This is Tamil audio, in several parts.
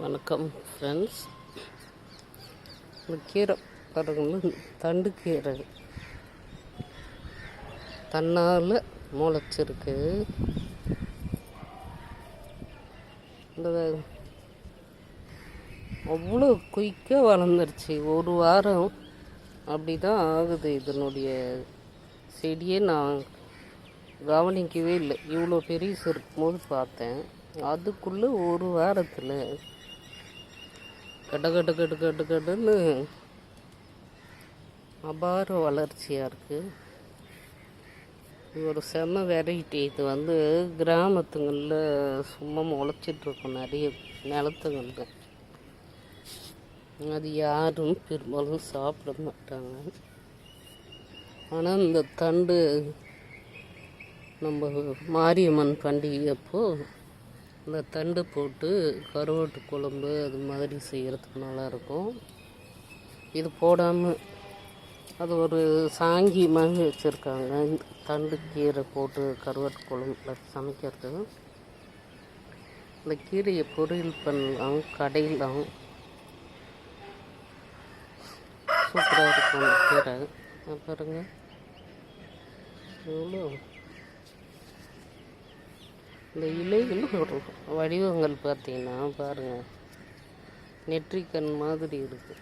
வணக்கம் ஃப்ரெண்ட்ஸ் இந்த கீரை பாருங்கள் தண்டு கீரை. தன்னால் முளைச்சிருக்கு. இந்த அவ்வளோ குயிக்காக வளர்ந்துருச்சு. ஒரு வாரம் அப்படி தான் ஆகுது இதனுடைய செடியே. நான் கவனிக்கவே இல்லை. இவ்வளோ பெருசு இருக்கும்போது பார்த்தேன். அதுக்குள்ளே ஒரு வாரத்தில் கட கட கெட்டு கெட்டு கெட்டுன்னு அபார வளர்ச்சியாக இருக்குது ஒரு செம்ம வெரைட்டி இது வந்து கிராமத்துங்களில் சும்மா முளைச்சிட்ருக்கும் நிறைய நிலத்துங்களுக்கு அது யாரும் பெரும்பாலும் சாப்பிட மாட்டாங்க. ஆனால் இந்த தண்டு நம்ம மாரியம்மன் பண்டிகை அப்போது இந்த தண்டு போட்டு கருவாட்டு குழம்பு அது மாதிரி செய்கிறதுக்கு நல்லாயிருக்கும். இது போடாமல் அது ஒரு சாங்கி மாதிரி வச்சுருக்காங்க. தண்டு கீரை போட்டு கருவாட்டு குழம்புல சமைக்கிறது. இந்த கீரையை பொரியல் பண்ணலாம் கடையிலாம். சூப்பராக இருக்கும் அந்த கீரை. பாருங்கள் பாருங்க. எவ்வளோ இந்த இலைகளும் வடிவங்கள் பார்த்தீங்கன்னா பாருங்கள் நெற்றிக்கண் மாதிரி இருக்குது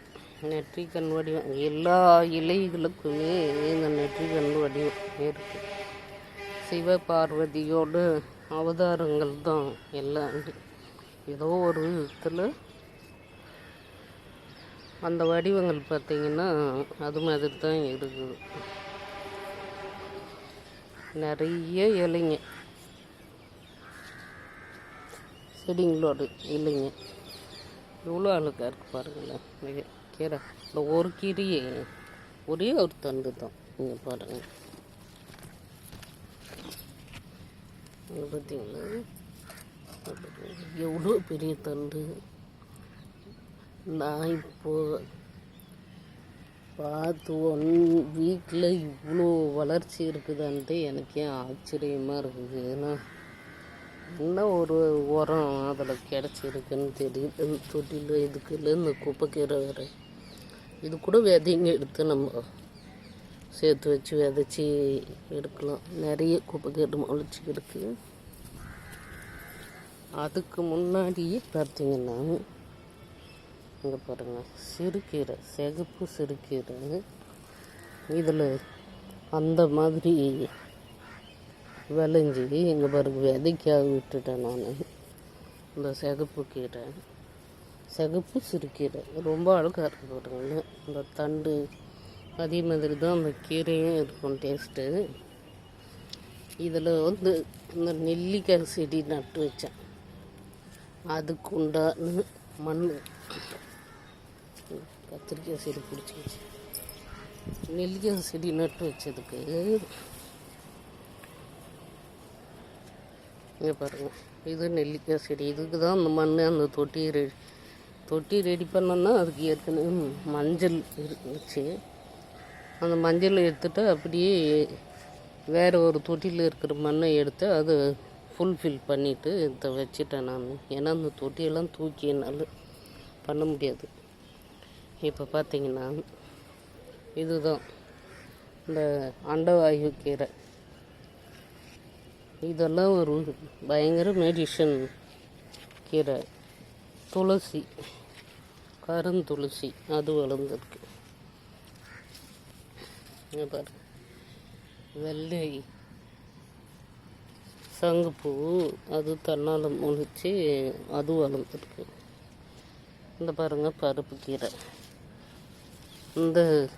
நெற்றிக்கண் வடிவம். எல்லா இலைகளுக்குமே இந்த நெற்றிக்கண் வடிவம் இருக்குது சிவ பார்வதியோட அவதாரங்கள் தான் எல்லாம். ஏதோ ஒரு விதத்தில் அந்த வடிவங்கள் பார்த்தீங்கன்னா அது மாதிரி தான் இருக்குது. நிறைய இலைங்க. செடிங்களோடு இல்லைங்க. எவ்வளோ அழுக்காக இருக்குது பாருங்களேன் மிக கீரை. இந்த ஒரு கீரையே ஒரே ஒரு தண்டு தான். இங்கே பாருங்கள் இங்க பார்த்தீங்களா? எவ்வளோ பெரிய தண்டு. நான் இப்போ பார்த்து ஒன் வீக்கில் இவ்வளோ வளர்ச்சி இருக்குதான்ட்டு எனக்கே ஆச்சரியமாக இருக்குது. ஏன்னா என்ன ஒரு உரம் அதில் கிடச்சிருக்குன்னு தெரியுது. இந்த தொட்டியில் இதுக்கு இல்லை இந்த குப்பைக்கீரை வேறு. இது கூட விதைங்க எடுத்து நம்ம சேர்த்து வச்சு விதைச்சி எடுக்கலாம். நிறைய குப்பைக்கீரை முளைச்சி இருக்குது அதுக்கு முன்னாடியே பார்த்தீங்கன்னா இங்கே பாருங்கள் சிறுகீரை சிகப்பு சிறுகீரை. இதில் அந்த மாதிரி விளைஞ்சி இங்கே பாருங்க விதைக்காக விட்டுட்டேன் நான். இந்த சிகப்பு கீரை. சிகப்பு சிறுகீரை. ரொம்ப அழகாக இருக்குது பாருங்க. இந்த தண்டு அதே மாதிரி தான் அந்த கீரையும் இருக்கும் டேஸ்ட்டு இதில் வந்து இந்த நெல்லிக்காய் செடி நட்டு வச்சேன். அதுக்கு உண்டான மண் கத்திரிக்காய் செடி பிடிச்சிக்கிச்சு நெல்லிக்காய் செடி நட்டு வச்சதுக்கு இங்கே பாருங்கள் இது நெல்லிக்காய் செடி. இதுக்கு தான் அந்த மண் அந்த தொட்டி ரெடி தொட்டி ரெடி பண்ணோன்னா அதுக்கு ஏற்கனவே மஞ்சள் இருந்துச்சு. அந்த மஞ்சள் எடுத்துட்டு அப்படியே வேறு ஒரு தொட்டியில் இருக்கிற மண்ணை எடுத்து அது ஃபுல்ஃபில் பண்ணிவிட்டு இதை வச்சுட்டேன் நான். ஏன்னா அந்த தொட்டியெல்லாம் தூக்கி என்னால் பண்ண முடியாது. இப்போ பார்த்தீங்கன்னா இதுதான். இந்த அண்டவாயு கீரை. இதெல்லாம் ஒரு பயங்கர மெடிஷன் கீரை துளசி கருந்துளசி அது வளர்ந்துருக்கு. பாரு. வெள்ளை சங்குப்பூ அது தன்னால் முழிச்சு அது வளர்ந்துருக்கு. இந்த பாருங்க பருப்பு கீரை. இந்த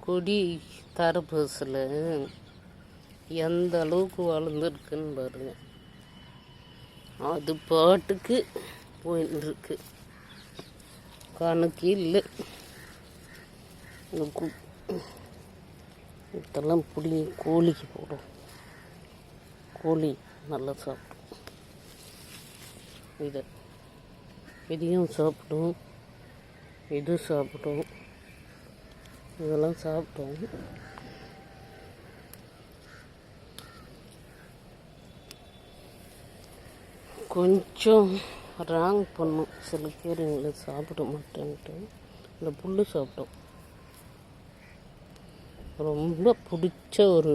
கொடி தரப்பூசில் எந்த அளவுக்கு வளர்ந்துருக்குன்னு பாருங்க அது பாட்டுக்கு போயின்னு கணக்கு இல்லை. இந்த இதெல்லாம் புளி கோழிக்கு போடும் கோழி நல்லா சாப்பிடும். இதை இதையும் சாப்பிடும். இது சாப்பிடும். இதெல்லாம் சாப்பிட்டோம். கொஞ்சம் ராங் பண்ணும். சில கீரைங்களை சாப்பிட மாட்டேன்ட்டு. இந்த புல் சாப்பிட்டோம். ரொம்ப பிடிச்ச ஒரு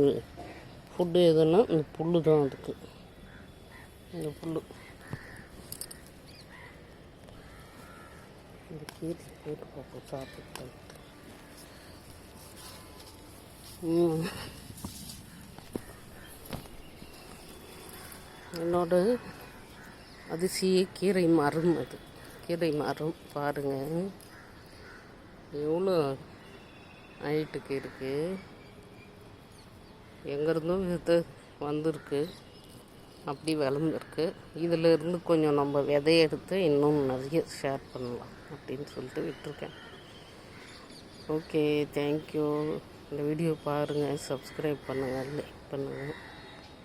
ஃபுட்டு எதுன்னா இந்த புல் தான் அதுக்கு. இந்த புல் இந்த கீரை போட்டு பார்ப்போம் சாப்பிட்டு என்னோட அதிசய கீரை மரம் அது. கீரை மரம் பாருங்கள் எவ்வளோ ஹைட்டுக்கு இருக்குது எங்கேருந்தும் இது வந்திருக்கு. அப்படி வளர்ந்துருக்கு. இதிலிருந்து கொஞ்சம் நம்ம விதைய எடுத்து இன்னும் நிறைய ஷேர் பண்ணலாம் அப்படின்னு சொல்லிட்டு விட்டுருக்கேன். ஓகே தேங்க்யூ இந்த வீடியோ பாருங்கள் சப்ஸ்கிரைப் பண்ணுங்கள் லைக் பண்ணுங்கள்